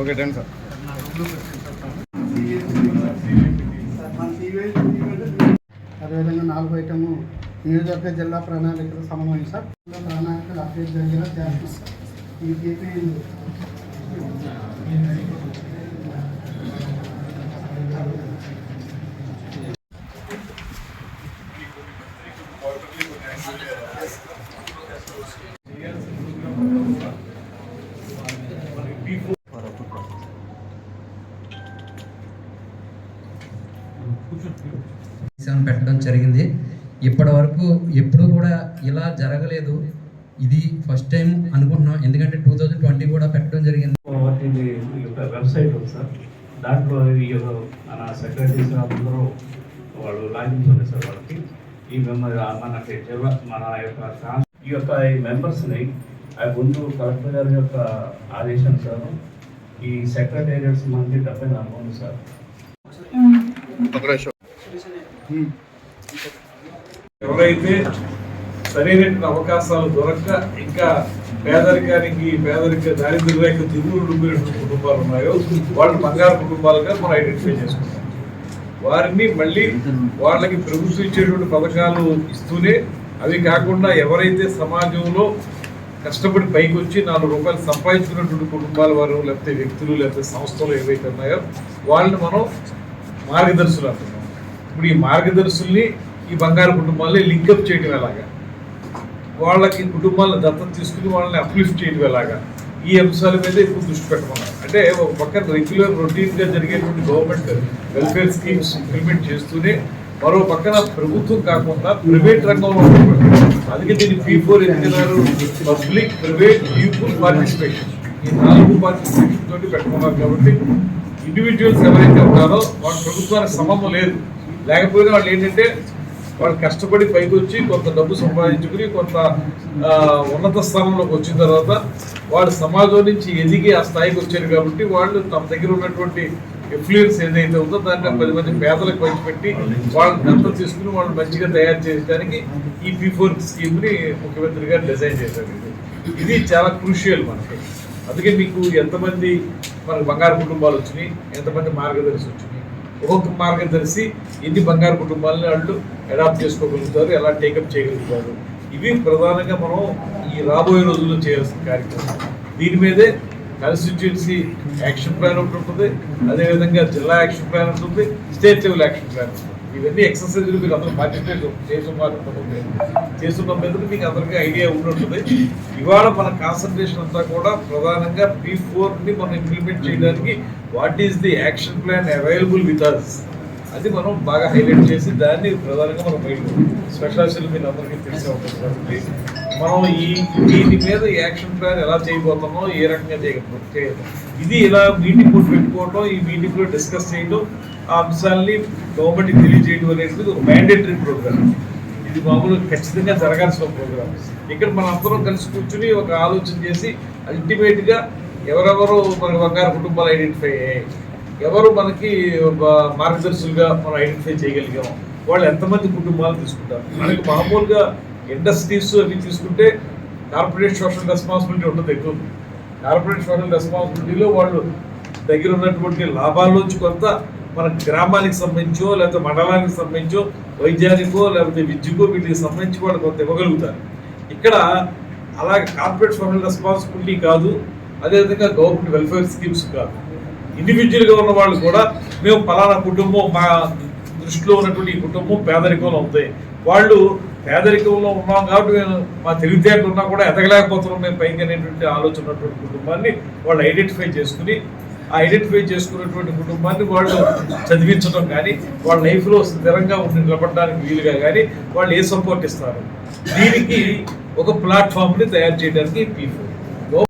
Okay done sir. అదేవిధంగా నాలుగు item నియోజకవర్గ జిల్లా ప్రణాళికల సమన్వయం సార్. ప్రణాళికలు అప్డేట్ జరిగేలా చేస్తాం సార్. ఈ పెట్టడం జరిగింది. ఇప్పటి వరకు ఎప్పుడు కూడా ఇలా జరగలేదు. ఇది ఫస్ట్ టైం అనుకుంటున్నాం. ఎందుకంటే టూ థౌజండ్ ట్వంటీ కూడా పెట్టడం జరిగింది. ఇది ఈ యొక్క వెబ్సైట్ ఉంది సార్. దాంట్లో ఈ యొక్క మన సెక్రటరీస్ అందరూ వాళ్ళు లాగిన్ ఉంది సార్ వాళ్ళకి ఈ మెంబర్ మనకి మన యొక్క ఈ యొక్క ఈ మెంబర్స్ని ఆ ముందు కలెక్టర్ గారి యొక్క ఆదేశానుసారం ఈ సెక్రటేరియట్స్ మంది డెబ్బై నాలుగు ఉంది సార్ ఎవరైతే సరైన అవకాశాలు దొరక్క ఇంకా పేదరికానికి పేదరిక దారిద్ర్య రేఖ దిగులు ఉండిపోయినటువంటి కుటుంబాలు ఉన్నాయో వాళ్ళు బంగారు కుటుంబాలుగా మనం ఐడెంటిఫై చేసుకుంటాం. వారిని మళ్ళీ వాళ్ళకి ప్రభుత్వం ఇచ్చేటువంటి పథకాలు ఇస్తూనే అవి కాకుండా ఎవరైతే సమాజంలో కష్టపడి పైకి వచ్చి నాలుగు రూపాయలు సంపాదించుకున్నటువంటి కుటుంబాల వారు లేకపోతే వ్యక్తులు లేకపోతే సంస్థలు ఏవైతే ఉన్నాయో వాళ్ళని మనం మార్గదర్శులు అంటున్నాం. ఇప్పుడు ఈ మార్గదర్శుల్ని ఈ బంగారు కుటుంబాలని లింకప్ చేయటం ఎలాగా? వాళ్ళకి కుటుంబాలను దత్తత తీసుకుని వాళ్ళని అప్లిఫ్ట్ చేయడం ఎలాగా? ఈ అంశాల మీద ఎక్కువ దృష్టి పెట్టమన్నారు. అంటే ఒక పక్కన రెగ్యులర్ రొటీన్గా జరిగేటువంటి గవర్నమెంట్ వెల్ఫేర్ స్కీమ్స్ ఇంప్లిమెంట్ చేస్తూనే మరో పక్కన ప్రభుత్వం కాకుండా ప్రైవేట్ రంగంలో అందుకే దీన్ని పీ ఫోర్ ఎందుకున్నారు పబ్లిక్ ప్రైవేట్ పీపుల్ పార్టిసిపేషన్ ఈ నాలుగు పార్టిసిపేషన్ తోటి పెట్టుకున్నారు కాబట్టి ఇండివిజువల్స్ ఎవరైతే ఉన్నారో వాళ్ళ ప్రభుత్వానికి సంబంధం లేదు. లేకపోయినా వాళ్ళు ఏంటంటే వాళ్ళు కష్టపడి పైకి వచ్చి కొంత డబ్బు సంపాదించుకుని కొంత ఉన్నత స్థానంలోకి వచ్చిన తర్వాత వాళ్ళు సమాజం నుంచి ఎదిగి ఆ స్థాయికి వచ్చారు కాబట్టి వాళ్ళు తమ దగ్గర ఉన్నటువంటి ఇన్ఫ్లుయెన్స్ ఏదైతే ఉందో దాన్ని పది మంది పేదలకు పంచిపెట్టి వాళ్ళని దత్తత తీసుకుని వాళ్ళని మంచిగా తయారు చేయడానికి ఈ పీ ఫోర్ స్కీమ్ని ముఖ్యమంత్రి గారు డిజైన్ చేశారు. ఇది చాలా క్రూషియల్ మనకి. అందుకే మీకు ఎంతమంది మనకు బంగారు కుటుంబాలు వచ్చినాయి ఎంతమంది మార్గదర్శి వచ్చినాయి. ఒక్కొక్క మార్గదర్శి ఎన్ని బంగారు కుటుంబాలని వాళ్ళు అడాప్ట్ చేసుకోగలుగుతారు ఎలా టేకప్ చేయగలుగుతారు. ఇవి ప్రధానంగా మనం ఈ రాబోయే రోజుల్లో చేయాల్సిన కార్యక్రమం. దీని మీదే కాన్స్టిట్యున్సీ యాక్షన్ ప్లాన్ ఒకటి ఉంటుంది అదేవిధంగా జిల్లా యాక్షన్ ప్లాన్ ఉంటుంది స్టేట్ లెవెల్ యాక్షన్ ప్లాన్ ఉంటుంది ఇవన్నీ ఎక్సర్సైజ్లు మీరు అందరూ పార్టిసిపేట్ చేస్తున్నారు చేస్తున్న మీద మీకు అందరికీ ఐడియా ఉండుంటుంది. ఇవాళ మన కాన్సన్ట్రేషన్ అంతా కూడా ప్రధానంగా పీ ఫోర్ని మనం ఇంప్లిమెంట్ చేయడానికి what is the action plan available with us అది మనం బాగా హైలైట్ చేసి దాన్ని ప్రధానంగా మనం బయట స్పెషాలిస్టులు మీరు అందరికీ తెలిసే ఉంటుంది కాబట్టి మనం ఈ దీని మీద యాక్షన్ ప్లాన్ ఎలా చేయబోతామో ఏ రకంగా చేయకపో చేయడం ఇది ఇలా మీటింగ్ పెట్టుకోవటం ఈ మీటింగ్లో డిస్కస్ చేయడం ఆ అంశాలని గవర్నమెంట్కి తెలియజేయడం అనేది ఒక మ్యాండేటరీ ప్రోగ్రామ్ ఇది మామూలు ఖచ్చితంగా జరగాల్సిన ప్రోగ్రామ్ ఇక్కడ మనం అందరం కలిసి కూర్చుని ఒక ఆలోచన చేసి అల్టిమేట్గా ఎవరెవరు మన బంగారు కుటుంబాలు ఐడెంటిఫై అయ్యాయి. ఎవరు మనకి మార్గదర్శులుగా మనం ఐడెంటిఫై చేయగలిగాం. వాళ్ళు ఎంతమంది కుటుంబాలు తీసుకుంటారు. మనకి మామూలుగా ఇండస్ట్రీస్ అవి తీసుకుంటే కార్పొరేట్ సోషల్ రెస్పాన్సిబిలిటీ ఉంటుంది ఎక్కువ. కార్పొరేట్ సోషల్ రెస్పాన్సిబిలిటీలో వాళ్ళు దగ్గర ఉన్నటువంటి లాభాల్లోంచి కొంత మన గ్రామానికి సంబంధించో లేకపోతే మండలానికి సంబంధించో వైద్యానికో లేకపోతే విద్యకో వీటికి సంబంధించి వాళ్ళు కొంత ఇవ్వగలుగుతారు. ఇక్కడ అలాగే కార్పొరేట్ సోషల్ రెస్పాన్సిబిలిటీ కాదు అదేవిధంగా గవర్నమెంట్ వెల్ఫేర్ స్కీమ్స్ కాదు. ఇండివిజువల్గా ఉన్న వాళ్ళు కూడా మేము పలానా కుటుంబం మా దృష్టిలో ఉన్నటువంటి ఈ కుటుంబం పేదరికంలో ఉంది. వాళ్ళు పేదరికంలో ఉన్నాం కాబట్టి మేము మా తెలివితేటలు ఉన్నా కూడా ఎదగలేకపోతున్నాం మేము పైకి అనేటువంటి ఆలోచన ఉన్నటువంటి కుటుంబాన్ని వాళ్ళు ఐడెంటిఫై చేసుకుని ఐడెంటిఫై చేసుకున్నటువంటి కుటుంబాన్ని వాళ్ళు చదివించడం కానీ వాళ్ళ లైఫ్లో స్థిరంగా ఉండి నిలబడడానికి వీలుగా కానీ వాళ్ళు ఏ సపోర్ట్ ఇస్తారు? దీనికి ఒక ప్లాట్ఫామ్ని తయారు చేయడానికి పీ ఫోర్